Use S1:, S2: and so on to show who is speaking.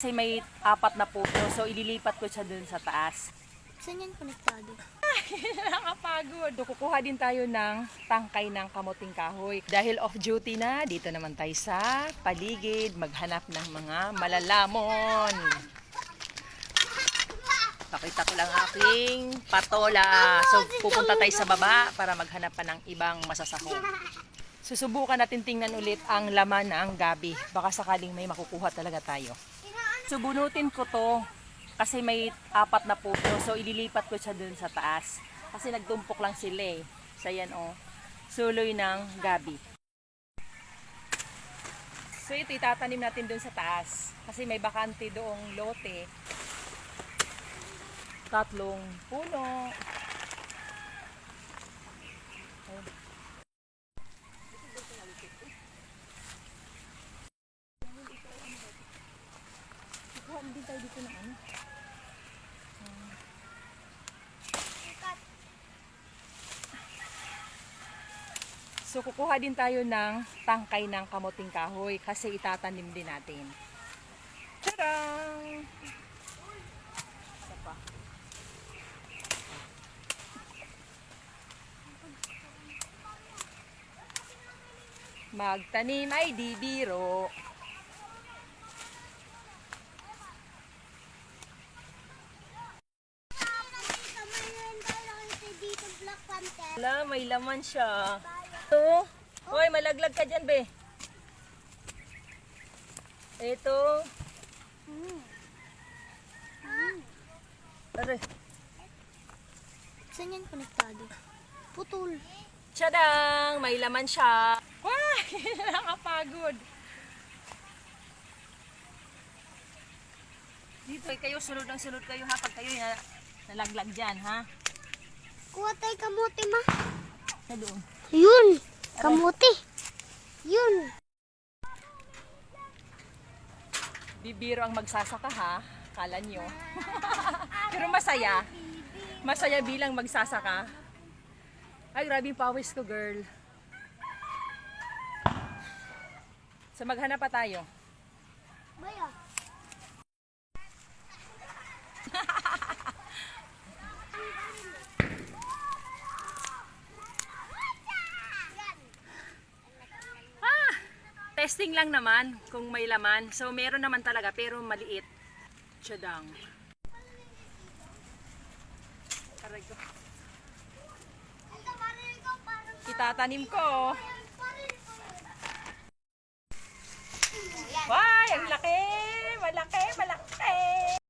S1: Kasi may apat na puto, so ililipat ko siya dun sa taas.
S2: Saan yan konektado?
S1: Nakakapagod. So, kukuha din tayo ng tangkay ng kamuting kahoy. Dahil off duty na, dito naman tayo sa paligid, maghanap ng mga malalamon. Pakita ko lang aking patola. So, pupunta tayo sa baba para maghanap pa ng ibang masasahog. Susubukan natin tingnan ulit ang laman ng gabi. Baka sakaling may makukuha talaga tayo. So, bunutin ko to kasi may apat na puto. So, ililipat ko siya dun sa taas. Kasi nagtumpok lang sila eh. So, yan oh. Suloy ng gabi. So, ito itatanim natin dun sa taas. Kasi may bakante doong lote. Tatlong puno. Ayun. Kukuha din tayo dito ng ano. So, kukuha din tayo ng tangkay ng kamuting kahoy kasi itatanim din natin. Tadang! Isa. Magtanim ay di biro. Wala, may laman siya. Ito. Hoy, malaglag ka dyan, be. Ito. Aray.
S2: Saan yan konektado? Putol.
S1: Tsadang! May laman siya. Wah! Nakakapagod. Dito eh, kayo, sunod ng sunod kayo ha. Pag kayo na, nalaglag dyan, ha?
S2: Kuha tayo kamuti ma.
S1: Sa doon.
S2: Yun. Kamuti. Yun.
S1: Bibiro ang magsasaka ha. Kala nyo. Pero masaya. Masaya bilang magsasaka. Ay, grabe yung pawis ko, girl. So, maghanap pa tayo.
S2: Baya.
S1: Testing lang naman kung may laman. So, meron naman talaga, pero maliit. Tsadang. Aray ko. Itatanim ko. Why! Ang laki! Malaki!